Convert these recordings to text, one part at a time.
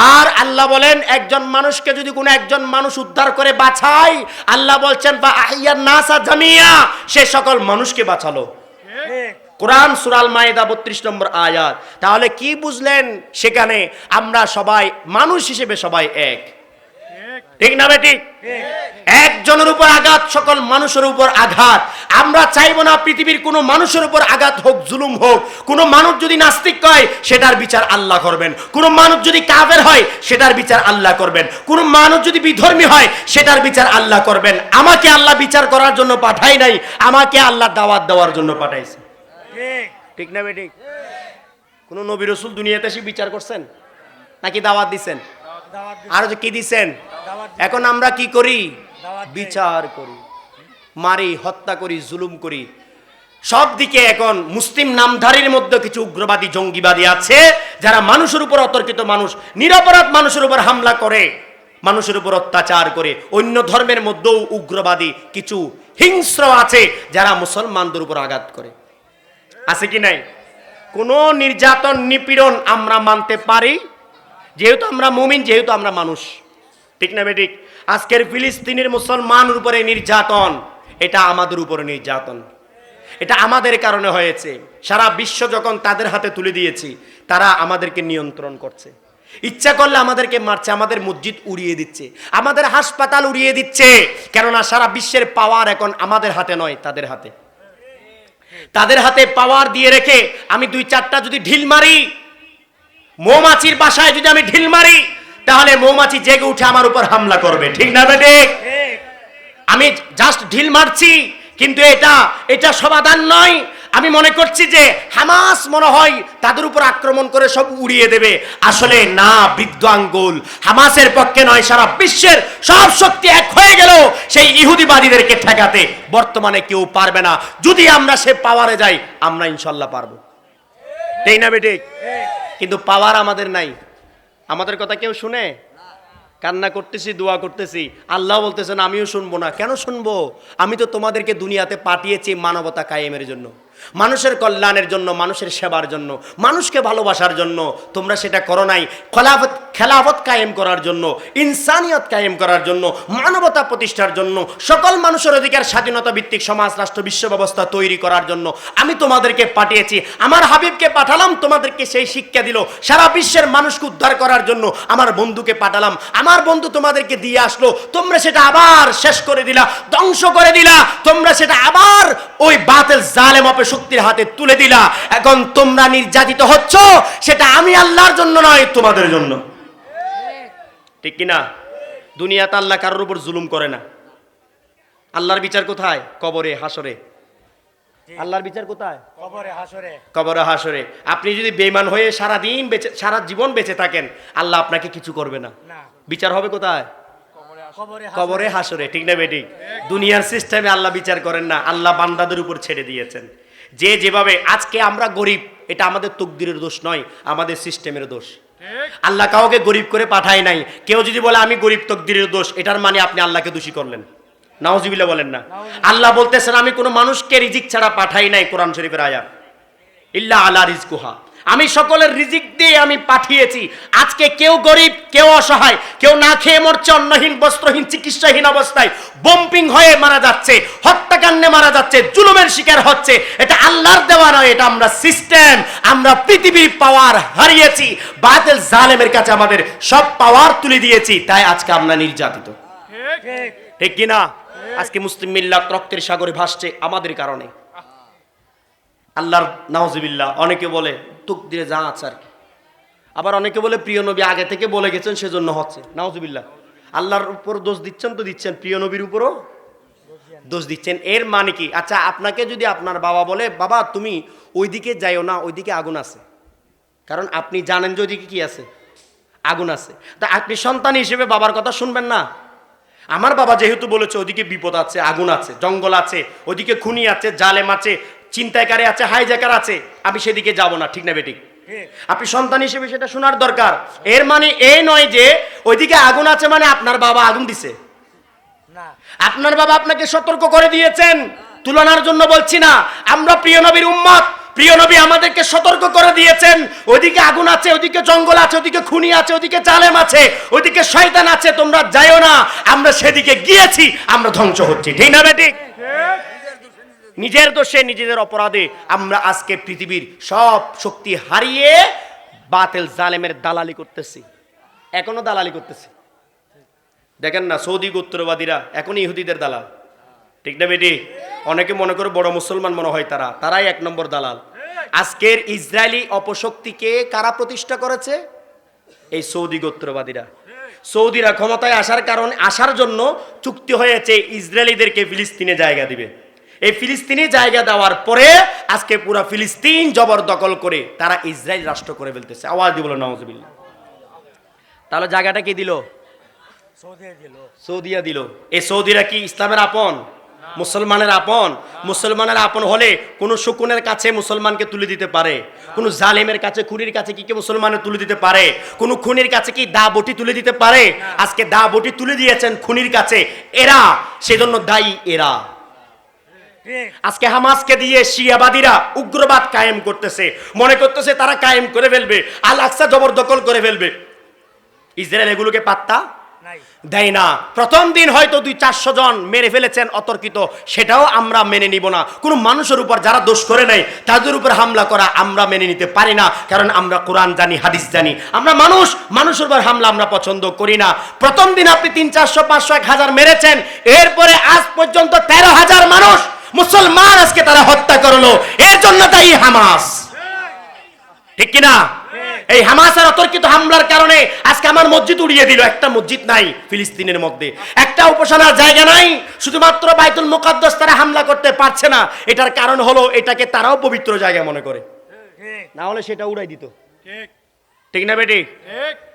আর আল্লাহ বলেন একজন মানুষকে যদি কোনো একজন মানুষ উদ্ধার করে বাছাই আল্লাহ বলছেন বা আহিয়া নাসা জামিয়া সে সকল মানুষকে বাঁচালো। কোরআন সুরাল মায়েদা বত্রিশ নম্বর আয়াত। তাহলে কি বুঝলেন সেখানে? আমরা সবাই মানুষ হিসেবে সবাই এক। ঠিক না বেটি? একজনের উপর আঘাত সকল মানুষের উপর আঘাত। আমরা চাইব না পৃথিবীর কোনো মানুষের উপর আঘাত হোক জুলুম হোক। কোনো মানুষ যদি নাস্তিক হয় সেটার বিচার আল্লাহ করবেন। কোনো মানুষ যদি কাফের হয় সেটার বিচার আল্লাহ করবেন। কোনো মানুষ যদি বিধর্মী হয় সেটার বিচার আল্লাহ করবেন। আমাকে আল্লাহ বিচার করার জন্য পাঠাই নাই আমাকে আল্লাহ দাওয়াত দেওয়ার জন্য পাঠাইছে। ঠিক না বেটি? কোনো নবী রসুল দুনিয়াতে এসে বিচার করছেন? নাকি দাওয়াত দিছেন? আর যে কি দিছেন? এখন আমরা কি করি? বিচার করি মারি হত্যা করি জুলুম করি। সব দিকে এখন মুসলিম নামধারীর মধ্যে কিছু উগ্রবাদী জঙ্গিবাদী আছে যারা মানুষের উপর অতর্কিত মানুষ নিরপরাধ মানুষের উপর হামলা করে মানুষের উপর অত্যাচার করে। অন্য ধর্মের মধ্যেও উগ্রবাদী কিছু হিংস্র আছে যারা মুসলমানদের উপর আঘাত করে। আছে কি নাই? কোনো নির্যাতন নিপীড়ন আমরা মানতে পারি? যেহেতু আমরা মুমিন যেহেতু আমরা মানুষ। ঠিক না বেঠিক আজকের ফিলিস্তিনের মুসলমানের উপরে নির্যাতন, এটা আমাদের উপরে নির্যাতন। এটা আমাদের কারণে হয়েছে। সারা বিশ্ব যখন তাদের হাতে তুলে দিয়েছি, তারা আমাদেরকে নিয়ন্ত্রণ করছে। ইচ্ছা করলে আমাদেরকে মারছে, আমাদের মসজিদ উড়িয়ে দিচ্ছে, আমাদের হাসপাতাল উড়িয়ে দিচ্ছে। কেননা সারা বিশ্বের পাওয়ার এখন আমাদের হাতে নয়, তাদের হাতে। তাদের হাতে পাওয়ার দিয়ে রেখে আমি দুই চারটা যদি ঢিল মারি, মৌমাছির বাসায় যদি আমি ঢিল মারি তাহলে মৌমাছি জেগে উঠে আমার উপর হামলা করবে ঠিক না বেটে? আমি জাস্ট ঢিল মারছি কিন্তু এটা এটা সমাধান নয়। আমি মনে করছি যে হামাস মনে হয় তাদের উপর আক্রমণ করে সব উড়িয়ে দেবে। আসলে না বৃদ্ধ আঙ্গুল। হামাসের পক্ষে নয় সারা বিশ্বের সব শক্তি এক হয়ে গেল সেই ইহুদিবাদীদেরকে ঠেকাতে। বর্তমানে কেউ পারবে না। যদি আমরা সে পাওয়ারে যাই আমরা ইনশাল্লাহ পারব। ঠিক না বেটে? কিন্তু পাওয়ার আমাদের নাই। আমাদের কথা কেউ শুনে? কান্না করতেছি, দোয়া করতেছি। আল্লাহ বলতেছেন, আমিও শুনব না। কেন শুনব? আমি তো তোমাদেরকে দুনিয়াতে পাঠিয়েছি মানবতা কায়েমের জন্য। মানুষের কল্যাণের জন্য, মানুষের সেবার জন্য, মানুষকে ভালোবাসার জন্য, তোমরা সেটা করো নাই। খলাফত, খেলাফত কায়েম করার জন্য, ইনসানিয়ত কায়েম করার জন্য, মানবতা প্রতিষ্ঠার জন্য, সকল মানুষের অধিকার স্বাধীনতা ভিত্তিক সমাজ, রাষ্ট্র, বিশ্ব ব্যবস্থা তৈরি করার জন্য আমি তোমাদেরকে পাঠিয়েছি। আমার হাবিবকে পাঠালাম, তোমাদেরকে সেই শিক্ষা দিল। সারা বিশ্বের মানুষকে উদ্ধার করার জন্য আমার বন্ধুকে পাঠালাম। আমার বন্ধু তোমাদেরকে দিয়ে আসলো। তোমরা সেটা আবার শেষ করে দিলা, ধ্বংস করে দিলা। তোমরা সেটা আবার ওই বাতেল জালেম অপে শক্তির হাতে তুলে দিলা। এখন তোমরা নির্যাতিত হচ্ছ সেটা আমি আল্লাহর জন্য নয় তোমাদের জন্য। ঠিক কিনা? দুনিয়াতে আল্লাহ কারোর উপর জুলুম করে না। আল্লাহর বিচার কোথায়? কবরে হাসরে আল্লাহর বিচার কোথায়? কবরে হাসরে কবরে হাসরে আপনি যদি বেমান হয়ে সারা দিন বেঁচে সারা জীবন বেঁচে থাকেন আল্লাহ আপনাকে কিছু করবে না। বিচার হবে কোথায়? কবরে হাসরে ঠিক না বেটি? দুনিয়ার সিস্টেমে আল্লাহ বিচার করেন না আল্লাহ বান্দাদের উপর ছেড়ে দিয়েছেন। যে যেভাবে আজকে আমরা গরিব এটা আমাদের তকদিরের দোষ নয় আমাদের সিস্টেমের দোষ। আল্লাহ কাউকে গরিব করে পাঠায় নাই। কেউ যদি বলে আমি গরিব তকদিরের দোষ এটার মানে আপনি আল্লাহকে দোষী করলেন। নাওজিবিল্লা বলেন না। আল্লাহ বলতেছেন আমি কোনো মানুষকে রিজিক ছাড়া পাঠাই নাই কোরআন শরীফের আয়াত। ইল্লা আলা রিজকুহা। আমি সকলের রিজিক দিয়ে আমি পাঠিয়েছি। আজকে কেউ গরিব কেউ অসহায় কেউ না খেয়ে মরছে অন্নহীন বস্ত্রহীন চিকিৎসাহীন অবস্থায় বম্পিং হয়ে মারা যাচ্ছে হত্যাকাণ্ডে মারা যাচ্ছে জুলুমের শিকার হচ্ছে। এটা আল্লাহর দেওয়া নয় এটা আমরা সিস্টেম আমরা পৃথিবীর পাওয়ার হারিয়েছি। বাতিল জালেমের কাছে আমাদের সব পাওয়ার তুলে দিয়েছি তাই আজকে আমরা নির্যাতিত। ঠিক কিনা? আজকে মুসলিম মিল্লাত রক্তের সাগরে ভাসছে আমাদের কারণে। আল্লাহর নাওজিবিল্লাহ। অনেকে বলে তুক দিয়ে যা আছে আর কি। আবার অনেকে বলে, প্রিয় নবী আগে থেকে বলে গেছেন, সেজন্য হচ্ছে। নাওজিবিল্লাহ। আল্লাহর উপর দোষ দিচ্ছেন তো দিচ্ছেন, প্রিয় নবীর উপরও দোষ দিচ্ছেন। এর মানে কি? আচ্ছা আপনাকে যদি আপনার বাবা বলে, বাবা, তুমি ওইদিকে যাইও না, ওইদিকে আগুন আছে। কারণ আপনি জানেন যে ওইদিকে কি আছে? আগুন আছে। তা আপনি সন্তান হিসেবে বাবার কথা শুনবেন না? আমার বাবা যেহেতু বলেছে ওদিকে বিপদ আছে, আগুন আছে, জঙ্গল আছে ওদিকে খুনি আছে, জালেম আছে চিন্তায়কারী আছে হাইজ্যাকার আছে আমি সেদিকে যাব না ঠিক না বেটি আপনি সন্তান হিসেবে সেটা শোনার দরকার। এর মানে এই নয় যে ওইদিকে আগুন আছে মানে আপনার বাবা আগুন দিছে। আপনার বাবা আপনাকে সতর্ক করে দিয়েছেন তুলনার জন্য বলছি না। আমরা প্রিয় নবীর উম্মত প্রিয় নবী আমাদেরকে সতর্ক করে দিয়েছেন। ওইদিকে আগুন আছে ওইদিকে জঙ্গল আছে ওইদিকে খুনি আছে ওইদিকে জালেম আছে ওইদিকে শয়তান আছে তোমরা যাইও না। আমরা সেদিকে গিয়েছি আমরা ধ্বংস হচ্ছি ঠিক না বেটি নিজের দোষে নিজেদের অপরাধে আমরা আজকে পৃথিবীর সব শক্তি হারিয়ে বাতেল জালেমের দালালি করতেছি। এখনও দালালি করতেছি। দেখেন না, সৌদি গোত্রবাদীরা এখন ইহুদিদের দালাল। ঠিক না বেটি? অনেকে মনে করে বড় মুসলমান মনে হয় তারা, তারাই এক নম্বর দালাল। আজকের ইসরায়েলি অপশক্তিকে কারা প্রতিষ্ঠা করেছে? এই সৌদি গোত্রবাদীরা। সৌদিরা ক্ষমতায় আসার কারণে, আসার জন্য চুক্তি হয়েছে ইসরায়েলিদেরকে ফিলিস্তিনে জায়গা দিবে। ফিলিস্তিনে জায়গা দেওয়ার পরে আজকে পুরো ফিলিস্তিন জবরদখল করে তারা ইসরায়েল রাষ্ট্র করে ফেলতেছে। আওয়াজ দিব নওয়াজ তাহলে জায়গাটা কি দিল? সৌদিয়া দিল। এই সৌদিরা কি ইসলামের আপন? মুসলমানের আপন? মুসলমানের আপন হলে কোন শকুনের কাছে মুসলমানকে তুলে দিতে পারে? কোন জালেমের কাছে খুনির কাছে কি কি মুসলমানের তুলে দিতে পারে? কোন খুনির কাছে কি দা বটি তুলে দিতে পারে? আজকে দা বটি তুলে দিয়েছেন খুনির কাছে। এরা সেজন্য দায়ী এরা। আজকে হামাসকে দিয়ে শিয়াবাদীরা উগ্রবাদ কায়েম করতেছে। মনে করতেছে তারা কায়েম করে ফেলবে আল আকসা জবরদখল করে ফেলবে। ইসরায়েল এগুলোকে পাত্তা দেয় না। প্রথম দিন হয়তো দুই চারশো জন মেরে ফেলেছেন অতর্কিত। সেটাও আমরা মেনে নিব না। কোনো মানুষের উপর যারা দোষ করে নাই তাদের উপর হামলা করা আমরা মেনে নিতে পারি না কারণ আমরা কোরআন জানি হাদিস জানি। আমরা মানুষ মানুষের উপর হামলা আমরা পছন্দ করি না। প্রথম দিন আপনি তিন চারশো পাঁচশো এক হাজার মেরেছেন এরপরে আজ পর্যন্ত তেরো হাজার মানুষ মুসলমান আজকে তারা হত্যা করল। এর জন্য দায়ী হামাস। ঠিক কিনা? এই হামাসের অতর্কিত হামলার কারণে আজকে আমার মসজিদ উড়িয়ে দিল। একটা মসজিদ নাই ফিলিস্তিনের মধ্যে। একটা উপাসনার জায়গা নাই। শুধুমাত্র বাইতুল মুকাদ্দাস তারা হামলা করতে পারছে না। এটার কারণ হলো এটাকে তারাও পবিত্র জায়গা মনে করে। না হলে সেটা উড়াই দিত। ঠিক। ঠিক না বেটি? ঠিক।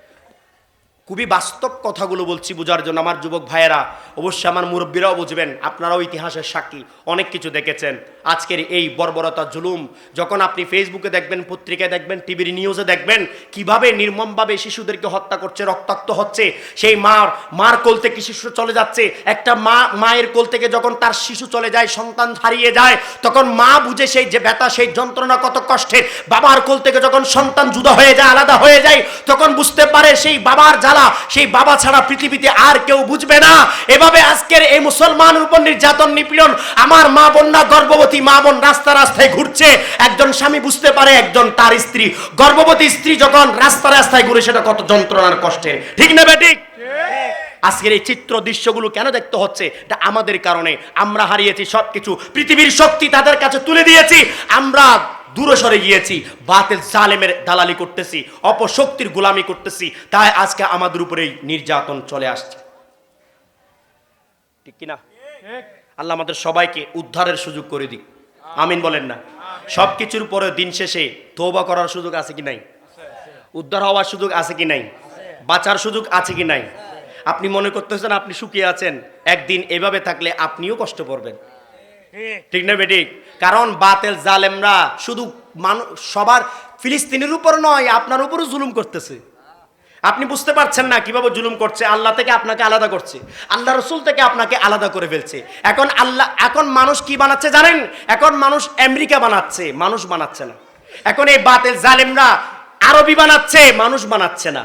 খুবই বাস্তব কথাগুলো বলছি বোঝার জন্য। আমার যুবক ভাইয়েরা, অবশ্যই আমার মুরব্বীরাও বুঝবেন, আপনারাও ইতিহাসের সাক্ষী, অনেক কিছু দেখেছেন। আজকের এই বর্বরতা, জুলুম, যখন আপনি ফেসবুকে দেখবেন, পত্রিকায় দেখবেন টিভির নিউজে দেখবেন, কীভাবে নির্মমভাবে শিশুদেরকে হত্যা করছে, রক্তাক্ত হচ্ছে, সেই মার মার কোল থেকে শিশু চলে যাচ্ছে, একটা মা, মায়ের কোল থেকে যখন তার শিশু চলে যায়, সন্তান হারিয়ে যায়, তখন মা বুঝে সেই যে ব্যথা, সেই যন্ত্রণা কত কষ্টের। বাবার কোল থেকে যখন সন্তান জুদা হয়ে যায়, আলাদা হয়ে যায়, তখন বুঝতে পারে সেই বাবার জ্বালা সেই বাবা ছাড়া পৃথিবীতে আর কেউ বুঝবে না। এভাবে আজকের এই মুসলমানের উপর নির্যাতন, নিপীড়ন আমার মা বন্যা গর্ভবতী মা বোন রাস্তা রাস্তায় ঘুরছে। একজন স্বামী বুঝতে পারে, একজন তার স্ত্রী। গর্ভবতী স্ত্রী যখন রাস্তা রাস্তায় ঘুরে, সেটা কত যন্ত্রণার কষ্টের। ঠিক না বেঠিক আজকের এই চিত্র দৃশ্যগুলো কেন দেখতে হচ্ছে? এটা আমাদের কারণে। আমরা হারিয়েছি সবকিছু। পৃথিবীর শক্তি তাদের কাছে তুলে দিয়েছি। আমরা দূরে সরে গিয়েছি, বাতিল জালেমের দালালি করতেছি, অপশক্তির গোলামি করতেছি, তাই আজকে আমাদের উপরেই নির্যাতন চলে আসছে। ঠিক কিনা? আল্লাহ আমাদের সবাইকে উদ্ধারের সুযোগ করে দিক। আমিন বলেন না। সব কিছুর পরে দিন শেষে তৌবা করার সুযোগ আছে কি নাই? উদ্ধার হওয়ার সুযোগ আছে কি নাই? বাঁচার সুযোগ আছে কি নাই? আপনি মনে করতেছেন আপনি সুখী আছেন, একদিন এভাবে থাকলে আপনিও কষ্ট পড়বেন ঠিক না বেটি? কারণ বাতেল জালেমরা শুধু মানুষ সবার ফিলিস্তিনের উপর নয়, আপনার উপরও জুলুম করতেছে। আপনি বুঝতে পারছেন না কীভাবে জুলুম করছে? আল্লাহ থেকে আপনাকে আলাদা করছে। আল্লাহ রসুল থেকে আপনাকে আলাদা করে ফেলছে। এখন আল্লাহ, এখন মানুষ কি বানাচ্ছে জানেন? এখন মানুষ আমেরিকা বানাচ্ছে, মানুষ বানাচ্ছে না। এখন এই বাতেল জালেমরা আরবি বানাচ্ছে, মানুষ বানাচ্ছে না।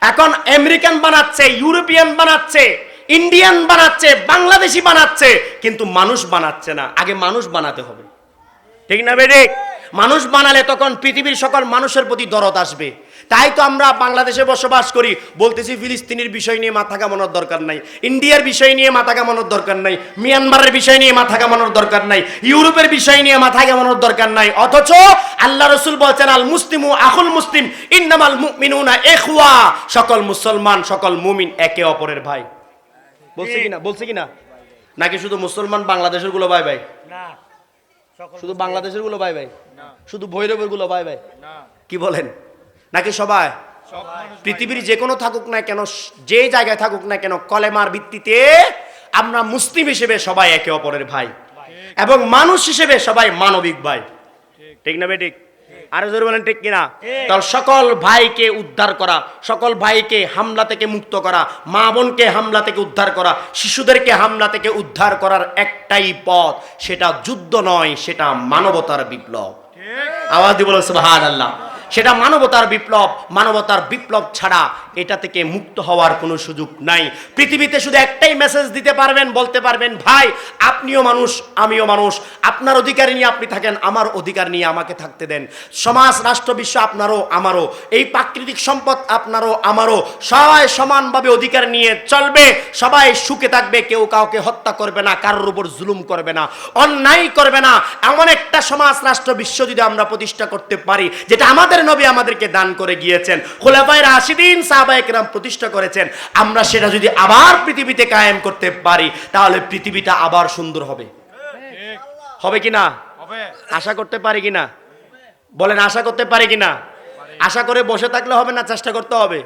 এখন আমেরিকান বানাচ্ছে, ইউরোপিয়ান বানাচ্ছে ইন্ডিয়ান বানাচ্ছে, বাংলাদেশি বানাচ্ছে, কিন্তু মানুষ বানাচ্ছে না। আগে মানুষ বানাতে হবে। ঠিক না বেডে? মানুষ বানালে তখন পৃথিবীর সকল মানুষের প্রতি দরদ আসবে। তাই তো আমরা বাংলাদেশে বসবাস করি। বলতেছি, ফিলিস্তিনের বিষয় নিয়ে মাথা কামানোর দরকার নাই। ইন্ডিয়ার বিষয় নিয়ে মাথা কামানোর দরকার নাই। মিয়ানমারের বিষয় নিয়ে মাথা কামানোর দরকার নাই। ইউরোপের বিষয় নিয়ে মাথা কামানোর দরকার নাই। অথচ আল্লাহ রসুল বলছেন, আল মুসলিমু আকুল মুসলিম, ইন্নামাল মুমিনুনা এখওয়া সকল মুসলমান, সকল মুমিন একে অপরের ভাই। বলছে কিনা বলছে কিনা? নাকি শুধু মুসলমান বাংলাদেশেরগুলো ভাই ভাই শুধু বাংলাদেশেরগুলো ভাই ভাই শুধু ভৈরবেরগুলো ভাই ভাই কি বলেন? নাকি সবাই? পৃথিবীর যে কোনো থাকুক না কেন যে জায়গায় থাকুক না কেন কলেমার ভিত্তিতে আমরা মুসলিম হিসেবে সবাই একে অপরের ভাই। এবং মানুষ হিসেবে সবাই মানবিক ভাই। ঠিক। না বেঠিক আরও জোরে বলেন ঠিক কিনা। তাহলে সকল ভাইকে উদ্ধার করা সকল ভাইকে হামলা থেকে মুক্ত করা মা বোনকে হামলা থেকে উদ্ধার করা শিশুদেরকে হামলা থেকে উদ্ধার করার একটাই পথ সেটা যুদ্ধ নয় সেটা মানবতার বিপ্লব। আওয়াজ দিয়ে বলো সুবহান আল্লাহ সেটা মানবতার বিপ্লব মানবতার বিপ্লব ছাড়া এটা থেকে মুক্ত হওয়ার কোনো সুযোগ নাই। পৃথিবীতে শুধু একটাই মেসেজ দিতে পারবেন, বলতে পারবেন, ভাই, আপনিও মানুষ, আমিও মানুষ। আপনার অধিকার নিয়ে আপনি থাকেন, আমার অধিকার নিয়ে আমাকে থাকতে দেন। সমাজ, রাষ্ট্র, বিশ্ব আপনারও আমারও। এই প্রাকৃতিক সম্পদ আপনারও আমারও। সবাই সমানভাবে অধিকার নিয়ে চলবে। সবাই সুখে থাকবে, কেউ কাউকে হত্যা করবে না, কারোর উপর জুলুম করবে না, অন্যায় করবে না। এমন একটা সমাজ, রাষ্ট্র, বিশ্ব যদি আমরা প্রতিষ্ঠা করতে পারি, যেটা আমাদের নবী আমাদেরকে দান করে গিয়েছেন। খোলাফায় রাশিদিন সাহাবাহিকরাম প্রতিষ্ঠা করেছেন। আমরা সেটা যদি আবার পৃথিবীতে কায়েম করতে পারি তাহলে পৃথিবীটা আবার সুন্দর হবে। হবে কি না? আশা করতে পারি কি না? বলেন আশা করতে পারি কি না? আশা করে বসে থাকলে হবে না চেষ্টা করতে হবে?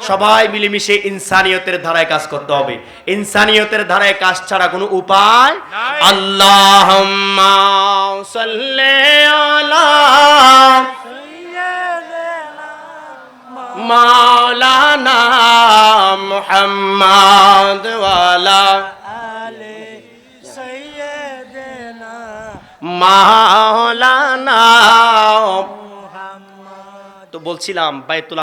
সবাই মিলেমিশে ইনসানিয়তের ধারায় কাজ করতে হবে। ইনসানিয়তের ধারায় কাজ ছাড়া কোনো উপায়। আল্লাহ মাওলানা মুহাম্মদ ওয়ালা মাওলানা তো বলছিলাম বাইতুল